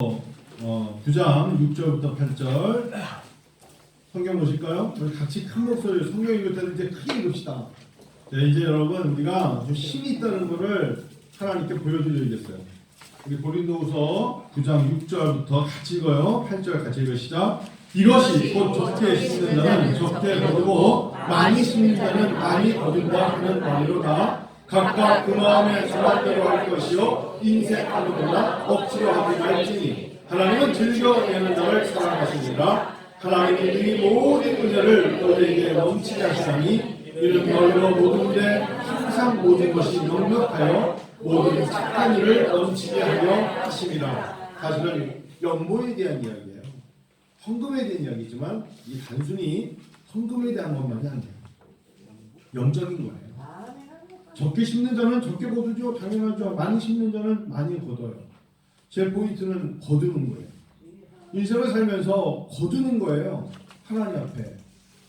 어, 9장 6절부터 8절 성경 보실까요? 우리 같이 큰 목소리로 성경 읽을 때는 이제 크게 읽읍시다. 네, 이제 여러분 우리가 좀 힘이 있다는 것을 하나님께 보여드려야겠어요. 우리 고린도후서 9장 6절부터 같이 읽어요. 8절 같이 읽으시자. 이것이 곧 적게 심는 자는 적게 거두고 많이 심는 자는 많이 거둔다 하는 말이로다. 각각 그 마음에 정한대로 할 것이요 인색하는구나 억지로 하지 말지니 하나님은 즐겨 내는 자를 사랑하시니라 하나님이 이 모든 은혜를 너희에게 넘치게 하시나니 이는 너희로 모든데 항상 모든 것이 넉넉하여 모든 착한 일을 넘치게 하려 하심이라 사실은 연모에 대한 이야기예요. 헌금에 대한 이야기지만 이 단순히 헌금에 대한 것만이 아니에요. 영적인 거예요 적게 심는 자는 적게 거두죠. 당연하죠. 많이 심는 자는 많이 거둬요. 제 포인트는 거두는 거예요. 인생을 살면서 거두는 거예요. 하나님 앞에.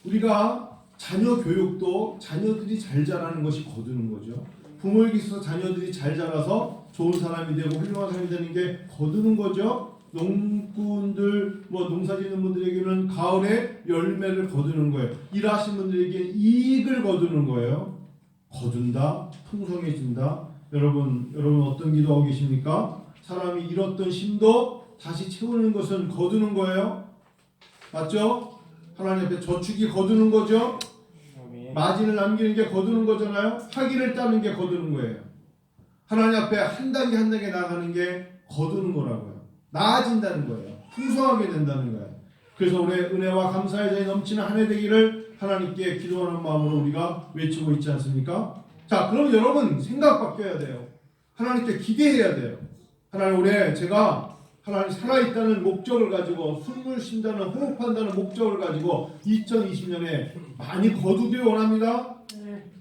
우리가 자녀 교육도 자녀들이 잘 자라는 것이 거두는 거죠. 부모에게 있어서 자녀들이 잘 자라서 좋은 사람이 되고 훌륭한 사람이 되는 게 거두는 거죠. 농꾼들, 뭐 농사 짓는 분들에게는 가을에 열매를 거두는 거예요. 일하시는 분들에게는 이익을 거두는 거예요. 거둔다, 풍성해진다. 여러분, 여러분 어떤 기도하고 계십니까? 사람이 잃었던 힘도 다시 채우는 것은 거두는 거예요. 맞죠? 하나님 앞에 저축이 거두는 거죠. 마진을 남기는 게 거두는 거잖아요. 학위를 따는 게 거두는 거예요. 하나님 앞에 한 단계 한 단계 나가는 게 거두는 거라고요. 나아진다는 거예요. 풍성하게 된다는 거예요. 그래서 올해 은혜와 감사의 자에 넘치는 한 해 되기를 하나님께 기도하는 마음으로 우리가 외치고 있지 않습니까? 자, 그럼 여러분 생각 바뀌어야 돼요. 하나님께 기대해야 돼요. 하나님 올해 제가 하나님 살아있다는 목적을 가지고 숨을 쉰다는 호흡한다는 목적을 가지고 2020년에 많이 거두길 원합니다.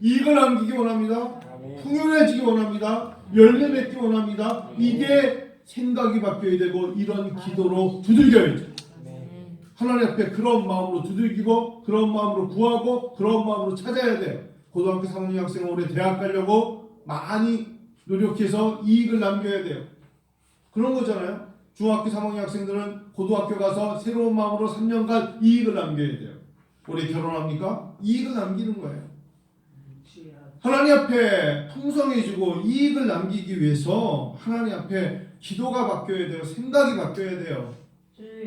이익을 남기기 원합니다. 풍요해지기 원합니다. 열매 맺기 원합니다. 이게 생각이 바뀌어야 되고 이런 기도로 두들겨야죠. 하나님 앞에 그런 마음으로 두들기고 그런 마음으로 구하고 그런 마음으로 찾아야 돼요. 고등학교 3학년 학생은 올해 대학 가려고 많이 노력해서 이익을 남겨야 돼요. 그런 거잖아요. 중학교 3학년 학생들은 고등학교 가서 새로운 마음으로 3년간 이익을 남겨야 돼요. 올해 결혼합니까? 이익을 남기는 거예요. 하나님 앞에 풍성해지고 이익을 남기기 위해서 하나님 앞에 기도가 바뀌어야 돼요. 생각이 바뀌어야 돼요.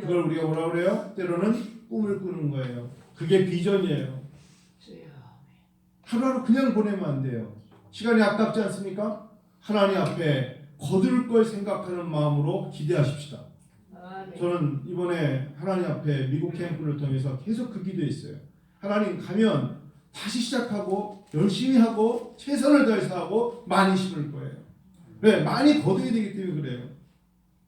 그걸 우리가 뭐라 그래요? 때로는 꿈을 꾸는 거예요. 그게 비전이에요. 하루하루 그냥 보내면 안 돼요. 시간이 아깝지 않습니까? 하나님 앞에 거둘 걸 생각하는 마음으로 기대하십시다. 저는 이번에 하나님 앞에 미국 캠프를 통해서 계속 그 기도했어요. 하나님 가면 다시 시작하고 열심히 하고 최선을 다해서 하고 많이 심을 거예요. 왜? 많이 거둬야 되기 때문에 그래요.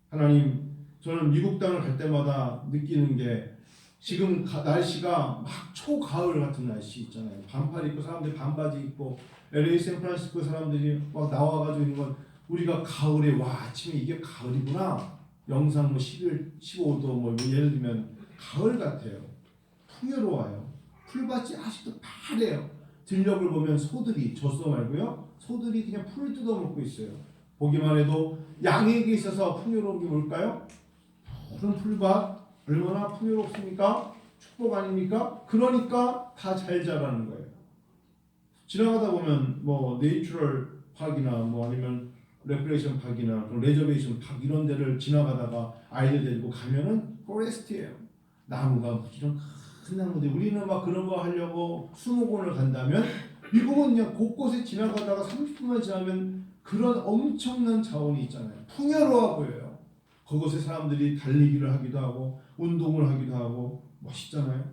하나님 저는 미국 땅을 갈 때마다 느끼는 게 지금 가- 날씨가 막 초가을 같은 날씨 있잖아요. 반팔 입고 사람들이 반바지 입고 LA 샌프란시스코 사람들이 막 나와가지고 있는 건 우리가 가을에 와 아침에 이게 가을이구나. 영상 뭐 11, 15도 뭐 예를 들면 가을 같아요. 풍요로워요. 풀밭이 아직도 파래요. 들녘을 보면 소들이 젖소 말고요. 소들이 그냥 풀을 뜯어먹고 있어요. 보기만 해도 양에게 있어서 풍요로운 게 뭘까요? 푸른 풀밭 얼마나 풍요롭습니까? 축복 아닙니까? 그러니까 다 잘 자라는 거예요. 지나가다 보면 뭐 네이처럴 파크나 뭐 아니면 레크레이션 그런 레저베이션 파크 이런 데를 지나가다가 아이들 데리고 가면은 포레스트예요. 나무가 이런 큰 나무들 우리는 막 그런 거 하려고 수목원을 간다면 미국은 그냥 곳곳에 지나가다가 30분만 지나면 그런 엄청난 자원이 있잖아요. 풍요로워 보여요. 그곳에 사람들이 달리기를 하기도 하고 운동을 하기도 하고 멋있잖아요.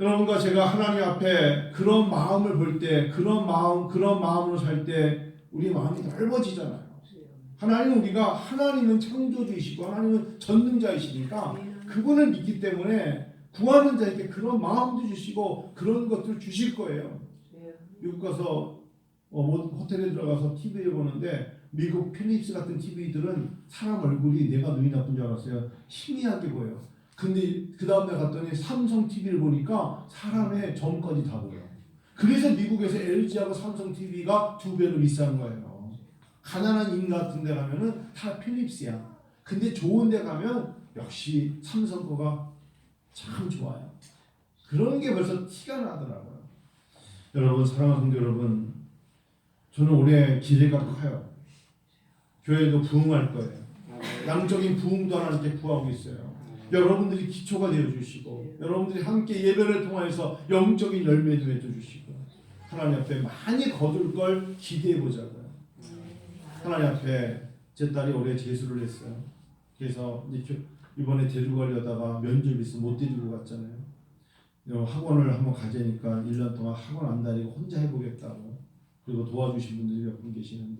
여러분과 제가 하나님 앞에 그런 마음을 볼 때, 그런 마음, 그런 마음으로 살 때 우리 마음이 넓어지잖아요. 하나님은 우리가 하나님은 창조주이시고 하나님은 전능자이시니까 그분을 믿기 때문에 구하는 자에게 그런 마음도 주시고 그런 것들 주실 거예요. 미국 가서 어, 뭐 호텔에 들어가서 TV를 보는데 미국 필립스 같은 TV들은 사람 얼굴이 내가 눈이 나쁜 줄 알았어요. 희미하게 보여. 근데 그 다음날 갔더니 삼성 TV를 보니까 사람의 점까지 다 보여. 그래서 미국에서 LG하고 삼성 TV가 두 배로 비싼 거예요. 가난한 인 같은 데 가면은 다 필립스야. 근데 좋은 데 가면 역시 삼성 거가 참 좋아요. 그런 게 벌써 티가 나더라고요. 여러분 사랑하는 성도 여러분, 저는 올해 기대가 커요. 교회도 부흥할 거예요. 양적인 부흥도 하나님께 구하고 있어요. 여러분들이 기초가 되어 주시고 여러분들이 함께 예배를 통하여서 영적인 열매도 맺어 주시고 하나님 앞에 많이 거둘 걸 기대해 보자고요. 하나님 앞에 제 딸이 올해 재수를 했어요. 그래서 이번에 데리고 가려다가 면접이 있어 못 데리고 갔잖아요. 어, 학원을 한번 가자니까 1년 동안 학원 안 다니고 혼자 해보겠다고 그리고 도와주신 분들이 몇 분 계시는데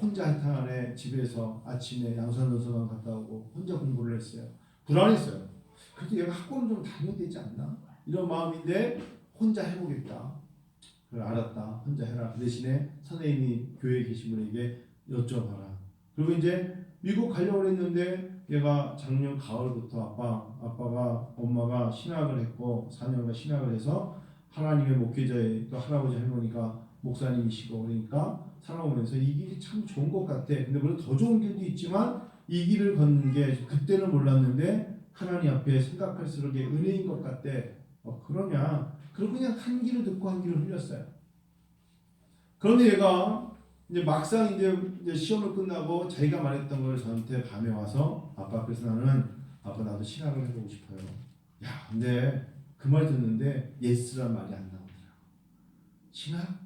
혼자 한탕 안에 집에서 아침에 양산도서관 갔다 오고 혼자 공부를 했어요. 불안했어요. 그래도 얘가 학원을 좀 다녀야 되지 않나? 이런 마음인데 혼자 해보겠다. 그걸 알았다. 혼자 해라. 그 대신에 선생님이 교회에 계신 분에게 여쭤봐라. 그리고 이제 미국 가려고 했는데 얘가 작년 가을부터 아빠, 아빠가 엄마가 신학을 했고 4년간 신학을 해서 하나님의 목회자의 또 할아버지 할머니가 목사님이시고 그러니까 살아오면서 이 길이 참 좋은 것 같아. 근데 물론 더 좋은 길도 있지만 이 길을 걷는 게 그때는 몰랐는데 하나님 앞에 생각할수록 은혜인 것 같대. 어, 그러냐? 그리고 그냥 한 길을 듣고 한 길을 흘렸어요. 그런데 얘가 이제 막상 이제 시험을 끝나고 자기가 말했던 걸 저한테 밤에 와서 아빠 그래서 나는 아빠 나도 신학을 해보고 싶어요. 야 근데 그 말 듣는데 예스란 말이 안 나오더라. 신학?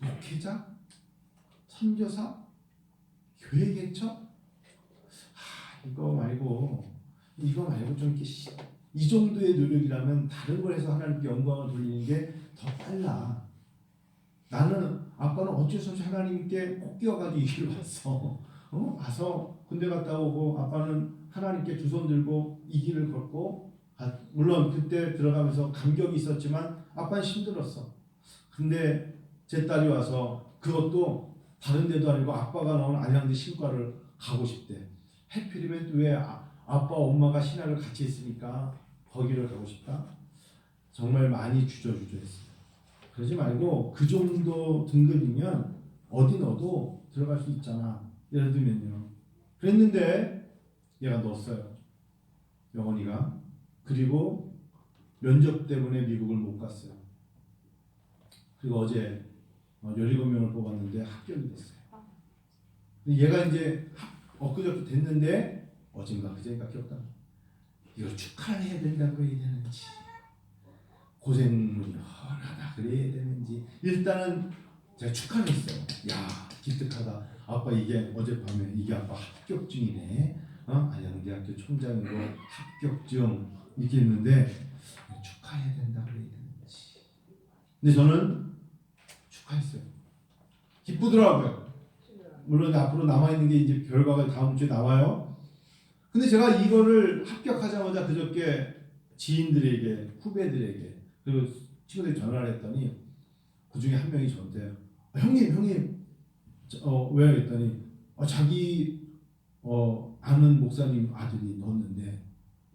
목회자? 선교사? 교회 개척? 아 이거 말고 이거 말고 좀 이렇게 시- 이 정도의 노력이라면 다른 걸 해서 하나님께 영광을 돌리는 게 더 빨라. 나는 아빠는 어쩔 수 없이 하나님께 꼭 끼어가지고 이 길을 왔어. 어? 와서 군대 갔다 오고 아빠는 하나님께 두 손 들고 이 길을 걷고 아, 물론 그때 들어가면서 감격이 있었지만 아빠는 힘들었어. 근데 제 딸이 와서 그것도 다른 데도 아니고 아빠가 나온 안양대 신과를 가고 싶대. 해피리면 왜 아, 아빠 엄마가 신학을 같이 했으니까 거기를 가고 싶다. 정말 많이 주저주저했어요. 그러지 말고 그 정도 등급이면 어디 넣어도 들어갈 수 있잖아. 예를 들면요. 그랬는데 얘가 넣었어요. 영원이가. 그리고 면접 때문에 미국을 못 갔어요. 그리고 어제 어, 17명을 뽑았는데 합격이 됐어요. 얘가 이제 합- 엊그저께 됐는데 어젠가 그제인가 기억나. 이걸 축하해야 된다고 해야 되는지 고생문이 헐하다 그래야 되는지 일단은 제가 축하를 했어요. 야 기특하다. 아빠 이게 어젯밤에 이게 아빠 합격증이네. 어? 안양대학교 총장으로 합격증 이렇게 했는데 축하해야 된다 그래야 되는지. 근데 저는 축하했어요. 기쁘더라고요. 물론 앞으로 남아 있는 게 이제 결과가 다음 주에 나와요. 근데 제가 이거를 합격하자마자 그저께 지인들에게 후배들에게 그리고 친구들이 전화를 했더니 그 중에 한 명이 저한테 아, 형님 형님. 저, 어, 왜 그랬더니 어, 자기 어, 아는 목사님 아들이 넣었는데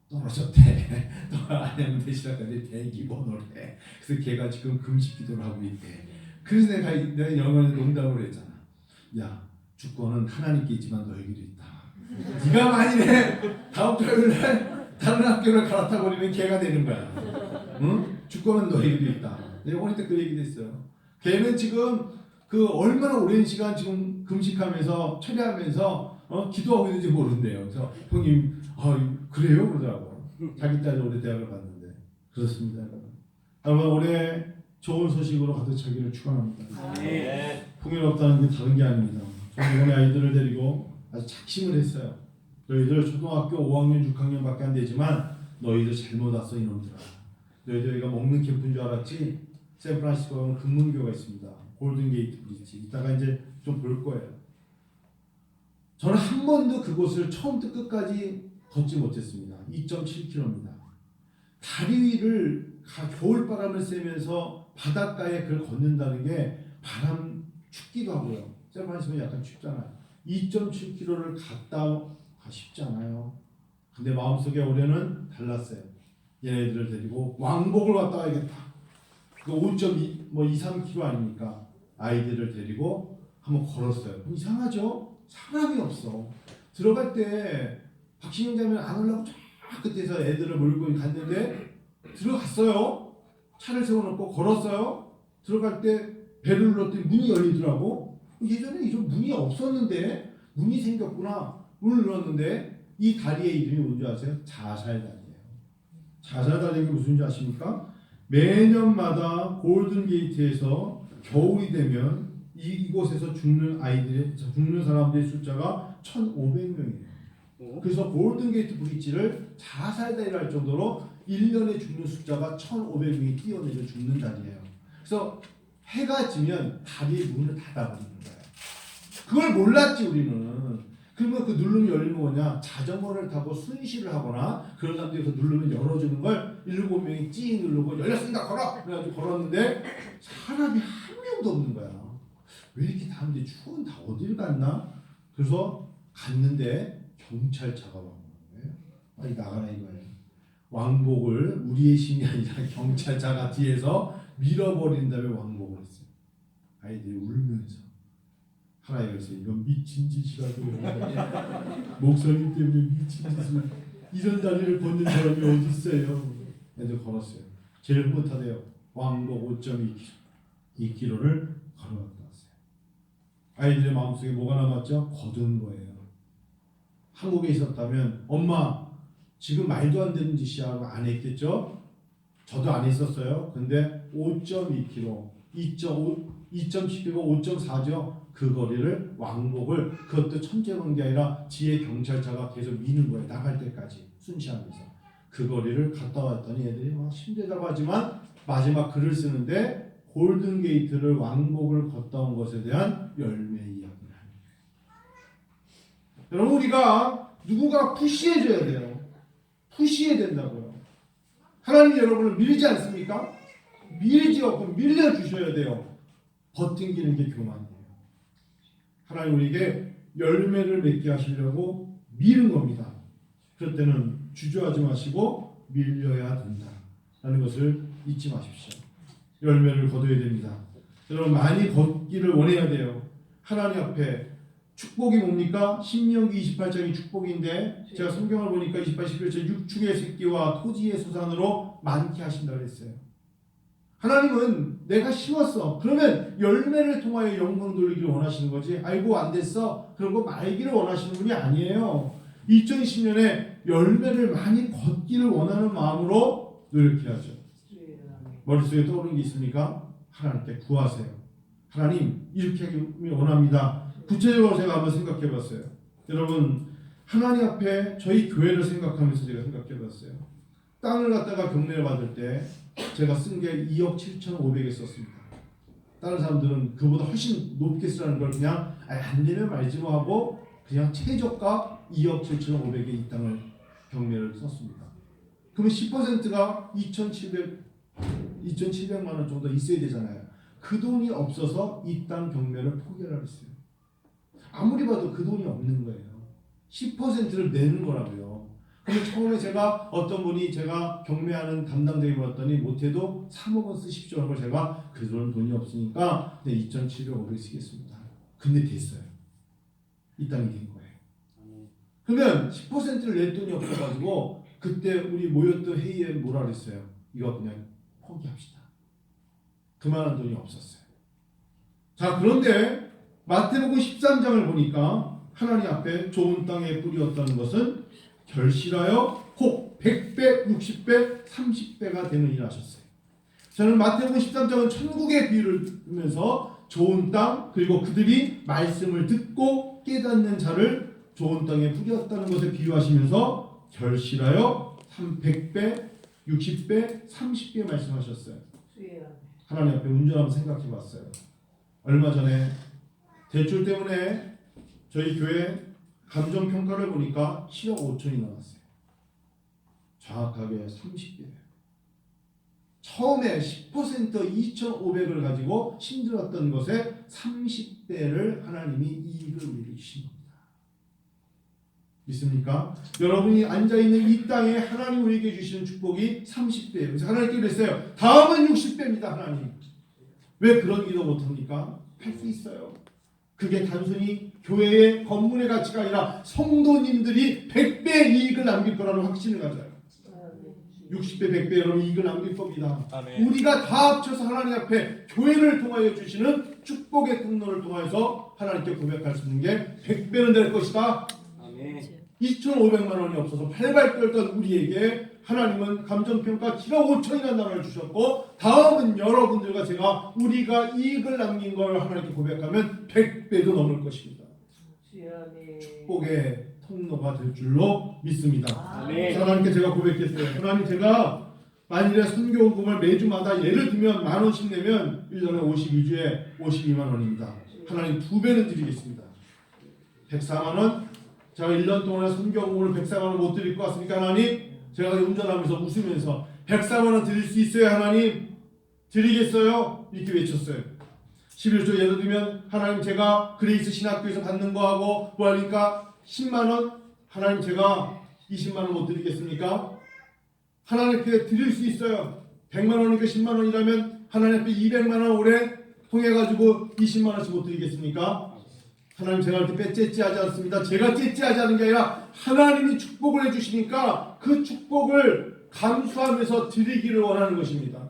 떨어졌대. 안양대 시작하는데 대기 번호래 그래서 걔가 지금 금식 기도를 하고 있대 그래서 내가 내가 영어에 농담을 했잖아 야 주권은 하나님께 있지만 너에게도 있다 네가 만일에 다음 토요일에 다른 학교를 갈아타 버리면 걔가 되는 거야 응? 주권은 너에게도 있다. 내가 오늘 때그 얘기도 했어요. 걔는 지금 그 얼마나 오랜 시간 지금 금식하면서 철야하면서 어? 기도하고 있는지 모른대요. 그래서 형님 아 그래요 그러더라고. 자기 딸이 올해 대학을 갔는데 그렇습니다. 여러분 올해 좋은 소식으로 가득 차기를 축원합니다. 풍요롭다는 게 다른 게 아닙니다. 저는 이번에 아이들을 데리고 아주 작심을 했어요. 너희들 초등학교 5학년, 6학년밖에 안 되지만 너희들 잘못 왔어 이놈들아. 너희들 가 먹는 캠프인 줄 알았지? 샌프란시스코 가면 금문교가 있습니다. 골든게이트 브릿지. 이따가 이제 좀 볼 거예요. 저는 한 번도 그곳을 처음부터 끝까지 걷지 못했습니다. 2.7km입니다. 다리 위를 가- 겨울바람을 쐬면서 바닷가에 그걸 걷는다는 게 바람 춥기도 하고요. 샌프란시스코는 약간 춥잖아요. 2.7km를 갔다 가 쉽지 않아요. 근데 마음속에 올해는 달랐어요. 얘네들을 데리고 왕복을 갔다 와야겠다. 그 5.2, 뭐 2, 3km 아닙니까? 아이들을 데리고 한번 걸었어요. 뭐 이상하죠? 사람이 없어. 들어갈 때 박신영 자면 안 올라고 쫙 끝에서 애들을 몰고 갔는데 들어갔어요. 차를 세워놓고 걸었어요. 들어갈 때 배를 눌렀더니 문이 열리더라고. 예전에 이런 문이 없었는데 문이 생겼구나. 문을 눌렀는데 이 다리의 이름이 뭔지 아세요? 자살다리예요. 자살다리가 무슨 줄 아십니까? 매년마다 골든 게이트에서 겨울이 되면 이, 이곳에서 죽는 아이들의 죽는 사람들의 숫자가 1,500명이에요. 그래서 골든 게이트 브릿지를 자살다리라 할 정도로 1년에 죽는 숫자가 1,500명이 뛰어내려 죽는 다리예요. 그래서 해가 지면 다리의 문을 닫아버리는 거예요. 그걸 몰랐지 우리는. 그러면 그 누르면 열리는 거 뭐냐? 자전거를 타고 순시를 하거나 그런 그 누르면 열어주는 걸 일곱 명이 찌 누르고 열렸습니다 걸어! 그래가지고 걸었는데 사람이 한 명도 없는 거야. 왜 이렇게 다른데 추운 다 어딜 갔나? 그래서 갔는데 경찰차가 와. 빨리 나가라 이거예요. 왕복을 우리의 신이 아니라 경찰차가 뒤에서 밀어버린 다음에 왕복을 했어요. 아이들이 울면서 하나에 그랬어요. 이건 미친 짓이라고 목사님 때문에 미친 짓을 이런 다리를 걷는 사람이 어디 있어요? 애들 걸었어요. 제일 못하대요. 왕복 5.2km 2km를 걸어갔다 왔어요. 아이들의 마음속에 뭐가 남았죠? 거둔 거예요. 한국에 있었다면 엄마 지금 말도 안 되는 짓이야 하고 안 했겠죠? 저도 안 했었어요. 근데 5.2km, 2.5, 2.10km, 5.4죠. 그 거리를 왕복을 그것도 천재 건게 아니라 뒤에 경찰차가 계속 미는 거예요. 나갈 때까지 순시하면서 그 거리를 갔다 왔더니 애들이 막 힘들다고 하지만 마지막 글을 쓰는데 골든 게이트를 왕복을 걷다 온 것에 대한 열매 이야기를 합니다. 여러분 우리가 누군가 푸시해줘야 돼요. 푸시해야 된다고요. 하나님 여러분을 밀지 않습니까? 밀지 없고 밀려주셔야 돼요. 버팅기는 게 교만이에요. 하나님 우리에게 열매를 맺게 하시려고 미는 겁니다. 그럴 때는 주저하지 마시고 밀려야 된다. 라는 것을 잊지 마십시오. 열매를 거둬야 됩니다. 여러분 많이 걷기를 원해야 돼요. 하나님 앞에 축복이 뭡니까? 신명기 28장이 축복인데 제가 성경을 보니까 28, 11절 육축의 새끼와 토지의 수산으로 많게 하신다 그랬어요. 하나님은 내가 심었어. 그러면 열매를 통하여 영광 돌리기를 원하시는 거지. 아이고 안 됐어. 그런 거 말기를 원하시는 분이 아니에요. 2020년에 열매를 많이 걷기를 원하는 마음으로 노력해야죠. 머릿속에 떠오르는 게 있습니까? 하나님께 구하세요. 하나님 이렇게 하기 원합니다. 구체적으로 제가 한번 생각해 봤어요. 여러분 하나님 앞에 저희 교회를 생각하면서 제가 생각해 봤어요. 땅을 갖다가 경매를 받을 때 제가 쓴 게 2억 7,500에 썼습니다. 다른 사람들은 그보다 훨씬 높게 쓰라는 걸 그냥 안 되면 말지 뭐 하고 그냥 최저가 2억 7,500에 이 땅을 경매를 썼습니다. 그러면 10%가 2,700 2,700만 원 정도 있어야 되잖아요. 그 돈이 없어서 이 땅 경매를 포기하라 했어요. 아무리 봐도 그 돈이 없는 거예요. 10%를 내는 거라고요. 근데 처음에 제가 어떤 분이 제가 경매하는 담당자에게 물었더니 못해도 3억 원 쓰십시오 하고 제가 그 돈은 돈이 없으니까 네, 2,700억 쓰겠습니다. 근데 됐어요. 이 땅이 된 거예요. 그러면 10%를 낼 돈이 없어가지고 그때 우리 모였던 회의에 뭐라 그랬어요? 이거 그냥 포기합시다. 그만한 돈이 없었어요. 자 그런데 마태복음 13장을 보니까 하나님 앞에 좋은 땅에 뿌리었다는 것은 결실하여 혹 100배, 60배, 30배가 되는 일 하셨어요. 저는 마태복음 13장은 천국의 비유를 들으면서 좋은 땅 그리고 그들이 말씀을 듣고 깨닫는 자를 좋은 땅에 뿌렸다는 것을 비유하시면서 결실하여 100배, 60배, 30배 말씀하셨어요. 하나님 앞에 운전하면 생각해 봤어요. 얼마 전에 대출 때문에 저희 교회 감정 평가를 보니까 7억 5천이 나왔어요. 정확하게 30배예요. 처음에 10% 2,500을 가지고 힘들었던 것에 30배를 하나님이 이익을 우리에게 주신 겁니다. 믿습니까? 여러분이 앉아 있는 이 땅에 하나님 우리에게 주시는 축복이 30배예요. 그래서 하나님께 그랬어요. 다음은 60배입니다, 하나님. 왜 그런 기도 못 합니까? 할 수 있어요. 그게 단순히 교회의 건물의 가치가 아니라 성도님들이 100배 이익을 남길 거라는 확신을 가져요. 60배, 100배 여러분 이익을 남길 겁니다. 아멘. 우리가 다 합쳐서 하나님 앞에 교회를 통하여 주시는 축복의 통로를 통해서 하나님께 고백할 수 있는 게 100배는 될 것이다. 아멘. 2,500만 원이 없어서 팔발 떨던 우리에게 하나님은 감정평가 기가 5천이라는 단어를 주셨고 다음은 여러분들과 제가 우리가 이익을 남긴 걸 하나님께 고백하면 100배도 넘을 것입니다. 축복의 통로가 될 줄로 믿습니다. 하나님께 제가 고백했어요. 하나님 제가 만일에 선교금을 매주마다 예를 들면 만 원씩 내면 1년에 52주에 52만 원입니다. 하나님 두 배는 드리겠습니다. 104만 원? 제가 1년 동안에 선교금을 104만 원 못 드릴 것 같습니까 하나님? 제가 운전하면서 웃으면서 104만 원 드릴 수 있어요 하나님? 드리겠어요? 이렇게 외쳤어요. 11조 예를 들면 하나님 제가 그레이스 신학교에서 받는 거하고 뭐 하니까 10만 원 하나님 제가 20만 원 못 드리겠습니까? 하나님께 드릴 수 있어요. 100만 원이니까 10만 원이라면 하나님 앞에 200만 원 올해 통해 가지고 20만 원씩 못 드리겠습니까? 하나님 제가 이렇게 빼째찌하지 않습니다. 제가 째찌하지 않은 게 아니라 하나님이 축복을 해주시니까 그 축복을 감수하면서 드리기를 원하는 것입니다.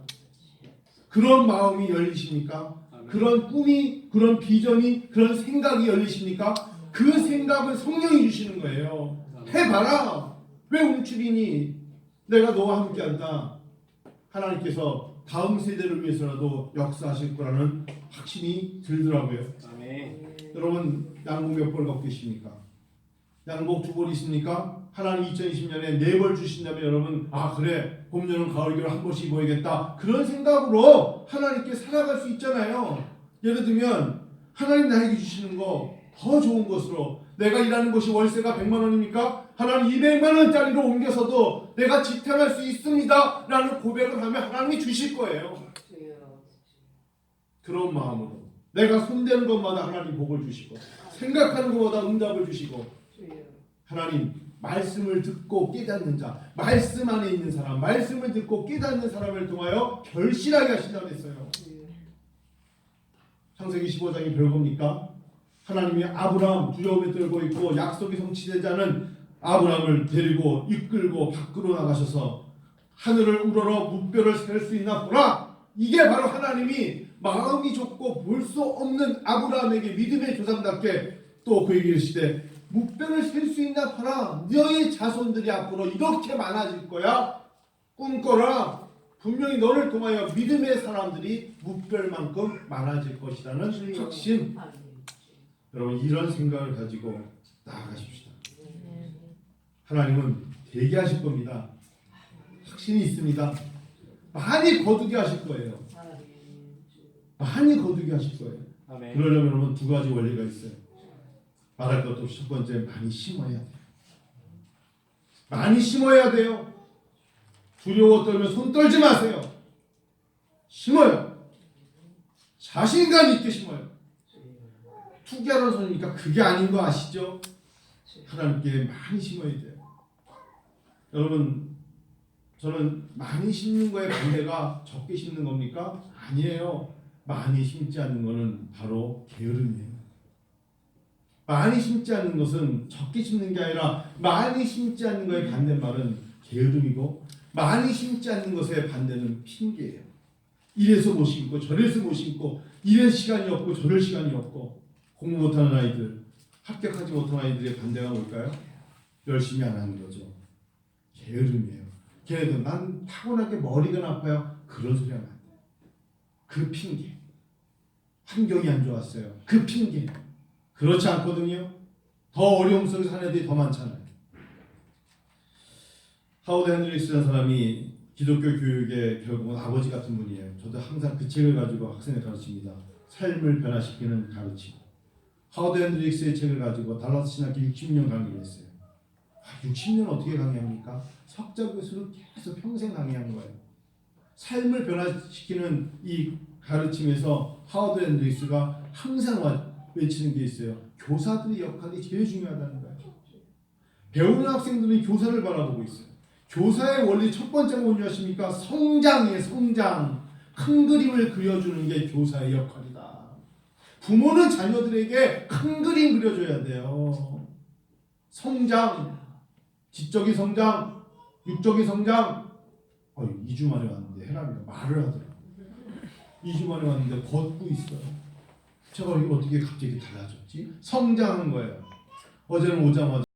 그런 마음이 열리십니까? 그런 꿈이, 그런 비전이, 그런 생각이 열리십니까? 그 생각은 성령이 주시는 거예요. 해봐라. 왜 움츠리니? 내가 너와 함께한다. 하나님께서 다음 세대를 위해서라도 역사하실 거라는 확신이 들더라고요. 아멘. 여러분 양복 몇 벌 갖고 계십니까? 양복 두 벌 있습니까? 하나님 2020년에 네 벌 주신다면 여러분 아 그래. 봄, 여름, 가을, 겨울 한 번씩 입어야겠다. 그런 생각으로 하나님께 살아갈 수 있잖아요. 예를 들면 하나님 나에게 주시는 거 더 좋은 것으로 내가 일하는 곳이 월세가 100만 원입니까? 하나님 200만 원짜리로 옮겨서도 내가 지탱할 수 있습니다. 라는 고백을 하면 하나님이 주실 거예요. 그런 마음으로 내가 손대는 것마다 하나님 복을 주시고 생각하는 것마다 응답을 주시고 하나님 말씀을 듣고 깨닫는 자 말씀 안에 있는 사람 말씀을 듣고 깨닫는 사람을 통하여 결실하게 하신다고 했어요 창세기 15장이 별겁니까? 하나님이 아브라함 두려움에 떨고 있고 약속이 성취되지 않은 아브라함을 데리고 이끌고 밖으로 나가셔서 하늘을 우러러 무뼈를 셀 수 있나 보라 이게 바로 하나님이 마음이 좁고 볼 수 없는 아브라함에게 믿음의 조상답게 또 그에게 이르시되 무뼈를 셀 수 있나 보라. 너의 자손들이 앞으로 이렇게 많아질 거야. 꿈꿔라. 분명히 너를 통하여 믿음의 사람들이 무별만큼 많아질 것이라는 확신. 여러분 이런 생각을 가지고 나아가십시다. 하나님은 되게 하실 겁니다. 확신이 있습니다. 많이 거두게 하실 거예요 많이 거두게 하실 거예요 아멘. 그러려면 여러분 두 가지 원리가 있어요. 말할 것도 없이 첫 번째 많이 심어야 돼요. 많이 심어야 돼요. 두려워 떨면 손 떨지 마세요. 심어요. 자신감 있게 심어요. 투기하는 손이니까 그게 아닌 거 아시죠? 하나님께 많이 심어야 돼요. 여러분, 저는 많이 심는 거에 반대가 적게 심는 겁니까? 아니에요. 많이 심지 않는 것은 바로 게으름이에요. 많이 심지 않는 것은 적게 심는 게 아니라 많이 심지 않는 것의 반대말은 게으름이고 많이 심지 않는 것의 반대는 핑계예요. 이래서 못 심고 저래서 못 심고 이럴 시간이 없고 저럴 시간이 없고 공부 못하는 아이들 합격하지 못한 아이들의 반대가 뭘까요? 열심히 안 하는 거죠. 게으름이에요. 걔네도 난 타고나게 머리가 나빠요. 그런 소리 하면. 그 핑계. 환경이 안 좋았어요. 그 핑계. 그렇지 않거든요. 더 어려움 속에 사는 애들이 더 많잖아요. 하워드 핸드릭스라는 사람이 기독교 교육의 결국은 아버지 같은 분이에요. 저도 항상 그 책을 가지고 학생을 가르칩니다. 삶을 변화시키는 가르침. 하워드 핸드릭스의 책을 가지고 달라스 신학교 60년 강의를 했어요. 아, 60년 어떻게 강의합니까? 석자 교수는 계속 평생 강의한 거예요. 삶을 변화시키는 이 가르침에서 하워드 앤드리스가 항상 와- 외치는 게 있어요. 교사들의 역할이 제일 중요하다는 거예요. 배우는 학생들은 교사를 바라보고 있어요. 교사의 원리 첫 번째가 뭔지 아십니까? 성장이에요, 성장. 큰 그림을 그려주는 게 교사의 역할이다. 부모는 자녀들에게 큰 그림 그려줘야 돼요. 성장, 지적인 성장, 육적인 성장. 어, 2주 만에 왔는 데 해람이가 말을 하더라고요. 2주 만에 왔는데 걷고 있어요. 제가 어떻게 갑자기 달라졌지? 성장한 거예요. 어제는 오자마자